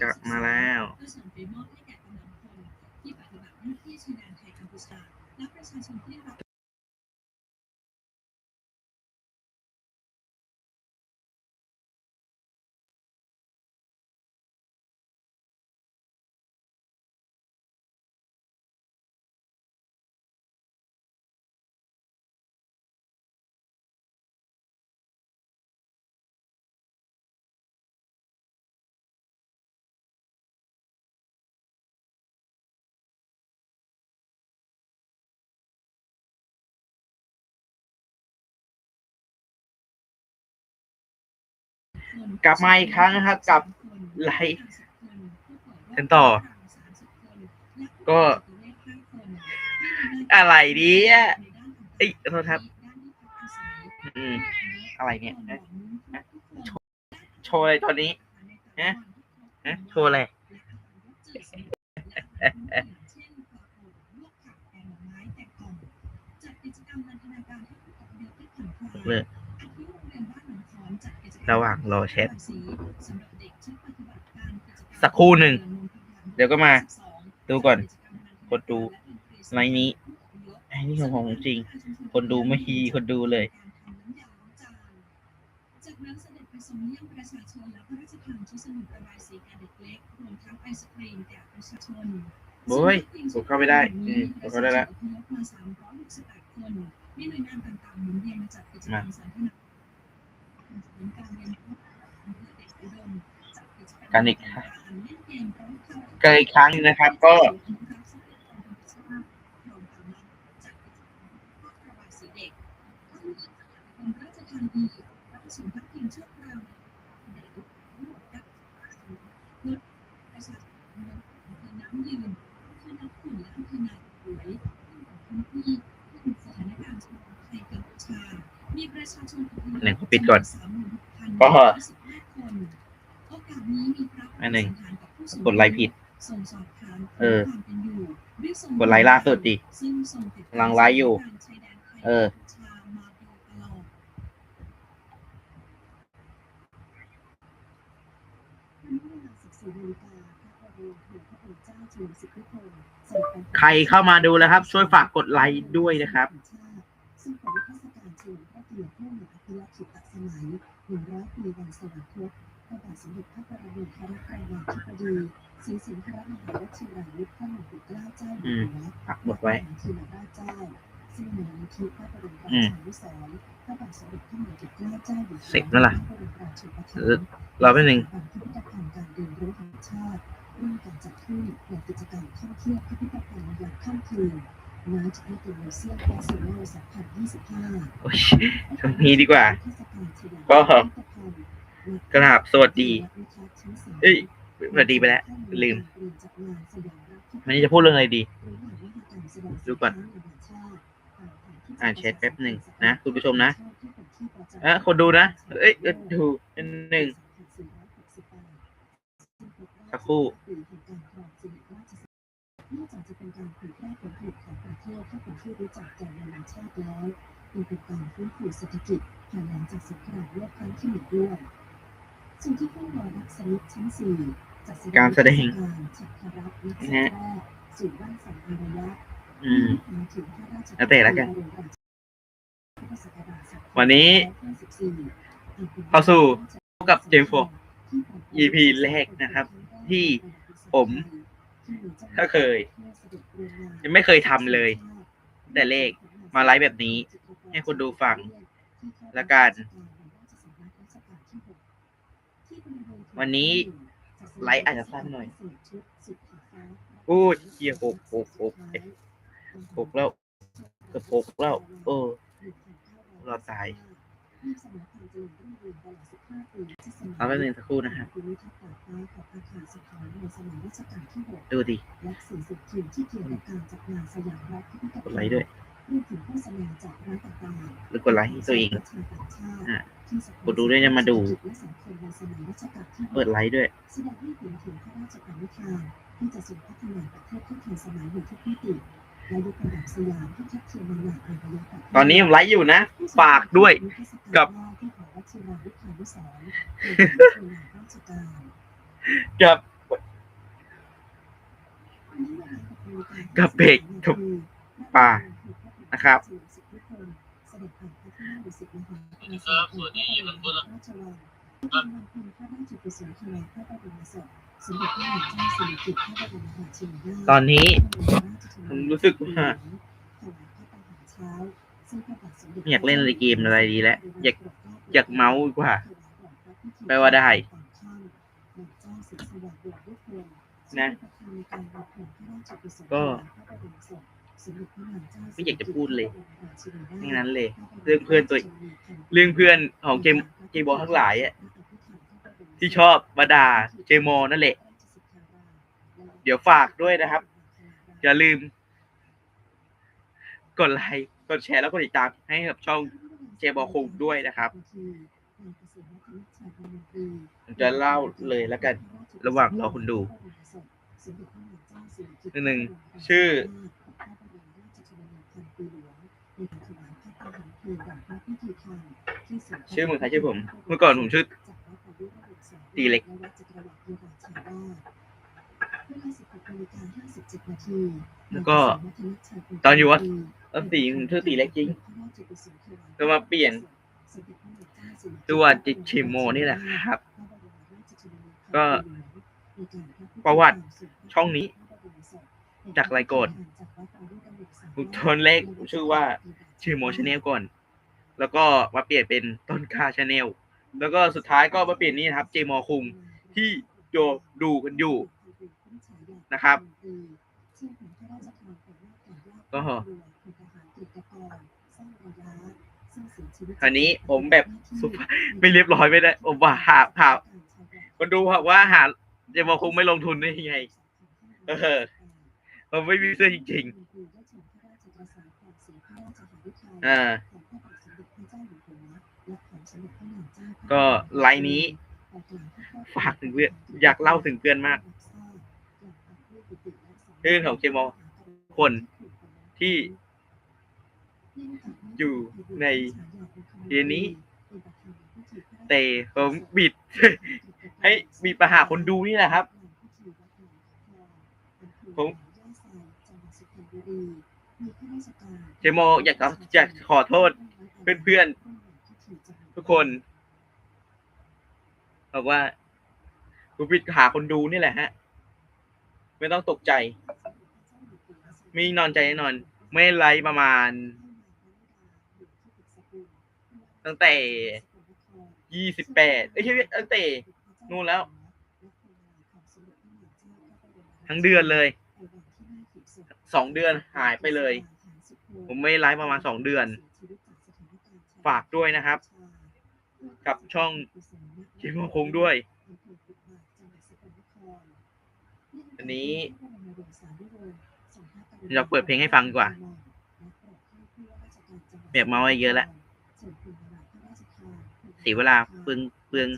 กลับมาแล้ว กลับมาอีกครั้งนะครับ กับไลฟ์กันต่อ ก็ อะไรดีอะเอ้ยโทษครับ อืม อะไรเนี่ยโชว์อะไรตอนนี้ฮะฮะโชว์อะไรเลย ระหว่างรอแชทสักครู่หนึ่ง เดี๋ยวก็มา ดูก่อน กดดูไลน์นี้ไอ้นี่ของผมจริง คนดูไม่ฮีคนดูเลยจากนั้นเสด็จไปทรงเยี่ยมประชาชนและพระราชทานชุดสมุนระบายสีแก่เด็กเล็กรวมทั้งไอศครีมแก่ประชาชนโอ้ยผมเข้าไม่ได้อืมผมเข้าได้แล้วอพยพมา368คนมีหน่วยงานต่างๆหมุนเวียนมาจัดกิจกรรมสันทนา การเรียนรู้อำเภอเด็กอุดมจัดกิจกรรมการอีกต่างนะครับ ก็ อีกครั้งหนึงนะครับก็หนึ่งปิดก่อนก็ก็อัอันนหหนึ่นึ่งงกดไลค์ผิดเออกกดดไลไลค์ค์ล่าล่าสุสุดดดิดิกำกำลัลังงไลไลฟ์ฟ์ออยู่ยู่เอเอออใครเข้ามาดูแล้วครับ ช่วยฝากกดไลค์ด้วยนะครับซึ่ง เป็นนิทรรศการเฉลิมพระเกียรติเพื่อหมอภิรักษ์ขิตสมัย100 ปีวันสวรรคตพระบาทสมเด็จพระปรมินทรมหาธิบดีศรีสิงหราชมหาวชิราวุธพระมงกุฎเกล้าเจ้าอยู่หัวปักหมดไว้ทีมราชเจ้าซึ่งในนิธิพระบรมราอืมชานุสรณ์พระบาทสมเด็จพระมงกุฎเกล้าเจ้าอยู่หัวเสร็จแล้วล่ะพระบรมราชูปถัมเออภ์รอแป๊บหนึงพิพิธภัณฑ์การเรียนรู้แห่งชาติร่วมกันจัดขึ้นในกิจกรรมท่องเที่ยวพิพิธภัณฑ์ยามค่ำคืน Night at the Museum Festival 2025โอ้ยช่วงนี้ดีกว่า ก็กราบสวัสดี เอ้ยสวัสดีไปแล้ว ลืม วันนี้จะพูดเรื่องอะไรดี ดูก่อน อ่านแชทแป๊บหนึ่งนะ คุณผู้ชมนะเออคนดูนะ เอ้ยเออดูเป็นหนึ่งสักครู่ นอกจากจะเป็นการเผยแพร่ผลผลิตของประเทศให้เป็นที่รู้จักแก่นานาชาติแล้วยังเป็นการฟื้นฟูเศรษฐกิจภายหลังจากสงครามโลกครั้งที่หนึ่งด้วยส่วนที่ห้องรอรับสมิธชั้นสี่จัดแสดงการแสดงฉัตรรัตน์นักนะแสดฮะงสู่บ้านสังอารยะอืมหมายถึงพระราชแล้วแต่ละกันพุทธศักราชวันนี้2554เข้าสู่กับ Game 4 EP แรกนะครับ ที่ผม ก็เคย ยังไม่เคยทำเลย แต่เลขมาไลฟ์แบบนี้ ให้คนดูฟังและการวันนี้ไลฟ์อาจจะสั้นหน่อยโอ้ยเฮียหกหกหกหกแล้วเกือบหกแล้ว เออ เราตาย เอาแป๊บนึงสักครู่นะครับดูดิและสิ่งสุดทิวที่เกี่ยวกับการจัดงานสยามรัฐพิพิธกดภัณฑ์ไลค์ด้วยรวมถึงโฆษณาจากร้านต่างๆหรือกดไลค์ให้ตัวเองอะกกดดูด้วยนะมาดู เปิเปิดดไลฟ์ด้วยแสดงให้เห็นถึงพระราชปณิธานที่จะส่งพัฒนาประเทศให้ทันสมัยในทุกมิติ และยกระดับสยามให้ทัดเทียมในหลากอารยประเทศตอนนี้ผมไลฟ์อยู่นะ ฝากด้วยกับชิราวิคานุสรณ์ในฐานะราชการกับกับเบรกถูกป่านะครับครับสวัสดีมันบุญละครับพระราชกุศลถวายพระบรมศพสมเด็จพระนางเจ้าสิริกิติ์พระบ รมราชินีนาถตอนนี้ผมรู้สึกว่าอยากเล่นอะไรเกมอะไรดีแล้วอยากอยากเมาส์ดีกว่าแปลว่าได้นะก็ไม่อยากจะพูดเลยแค่นั้นเลย เรื่องเพื่อนตัว เรื่องเพื่อนของเจมเจบอลทั้งหลายอะ ที่ชอบมาด่าเจโมนั่นแหละ เดี๋ยวฝากด้วยนะครับ อย่าลืม กดไลค์กดแชร์แล้วกดติดตามให้กับช่องเจบอลคงด้วยนะครับจะเล่าเลยแล้วกัน ระหว่างรอคุณดูหนึ่งชื่อชื่อมืองไทยชื่อผม เมื่อก่อนผมชื่อ ตีเล็กแล้วก็ตอนอยู่วัดรัศสีผมชื่อตีเล็กจริง ก็มาเปลี่ยนตัวจิชิโมนี่แหละครับ ก็ประวัติช่องนี้ จากไรโกดผมตอนแรกผมชื่อว่าชื่อโมชาแนลก่อน แล้วก็มาเปลี่ยนเป็นต้นคาชาแนล แล้วก็สุดท้ายก็มาเปลี่ยนนี่นะครับ เจมอคุงที่โดดูกันอยู่นะครับก็คราวนี้ผมแบบสุภาพไม่เรียบร้อยไม่ได้ผมว่าหาหาคนดูว่าหาเจมอคุงไม่ลงทุนได้ยังไง เออผมไม่มีเสื้อจริงๆอ่า ก็ไลน์นี้ ฝากถึงเพื่อนอยากเล่าถึงเพื่อนมากเพื่อนของเจมอคนที่อยู่ในเรียนนี้ แต่ผมบิด ให้มีปัญหาคนดูนี่แหละครับ ผมเจโมอยากจะอยากขอโทษเพื่อนๆ ทุกคนบอกว่าผมบิดหาคนดูนี่แหละฮะ ไม่ต้องตกใจ มีนอนใจแน่นอน ไม่ไลฟ์ประมาณ ตั้งแต่ยี่สิบแปดเอ้ยใช่ตั้งแต่นู่นแล้ว ทั้งเดือนเลย สองเดือนหายไปเลย ผมไม่ไลฟ์ประมาณสองเดือน ฝากด้วยนะครับ กับช่องเจมคงด้วย อันนี้เราเปิดเพลงให้ฟังดีกว่าแบบเมาไว้เยอะแล้วสีเวลาเปลืองเปลือง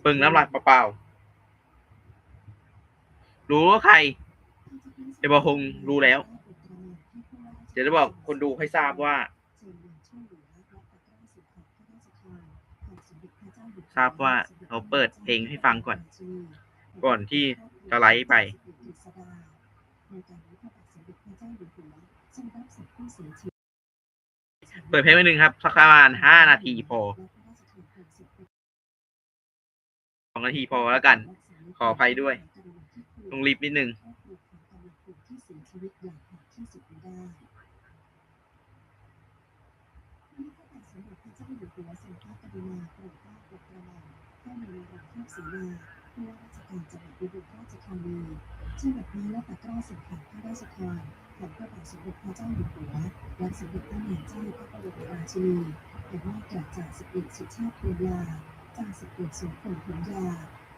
เปลืองน้ำลายเปล่าๆรู้ว่าใครเจมคงรู้แล้ว เดี๋ยวจะบอกคนดูให้ทราบว่า ทราบว่าเขาเปิดเพลงให้ฟังก่อน ก่อนที่จะไลฟ์ไปเปิดเพลงไว้หนึ่งครับสักประมาณห้านาทีพอสองนาทีพอแล้วกัน ขออภัยด้วยต้องรีบนิดนึง จังหวัดนี้และตะกร้าสินค้าข้าราชการของพระบาทสมเด็จพระเจ้าอยู่หัวและสมเด็จพระนางเจ้าพระบรมราชินีแต่ว่ากราบจากสิบเอกสุชาติเพียรยาจ่าสิบเอกสมพงษ์ผลยา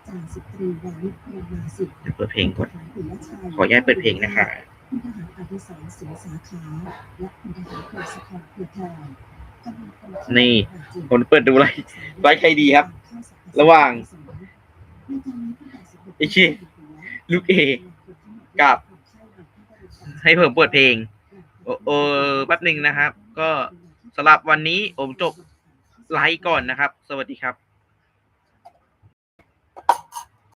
จ่าสิบตรีวานิชพรหมาสิทธิ์เดี๋ยวเปิดเพลงก่อนทหารปิยชัยขออนุญาตเปิดเพลงนะคะคุณทหารอดิศรศรีสาขาและคุณทหารพลสกรเพียรทอ นี่ผมเปิดดูไลฟ์ไลใครดีครับ ระหว่างไอชิลูกเอกับ ให้ผมเปิดเพลง โอ้แป๊บหนึ่งนะครับ ก็สำหรับวันนี้ผมจบไลฟ์ก่อนนะครับ สวัสดีครับ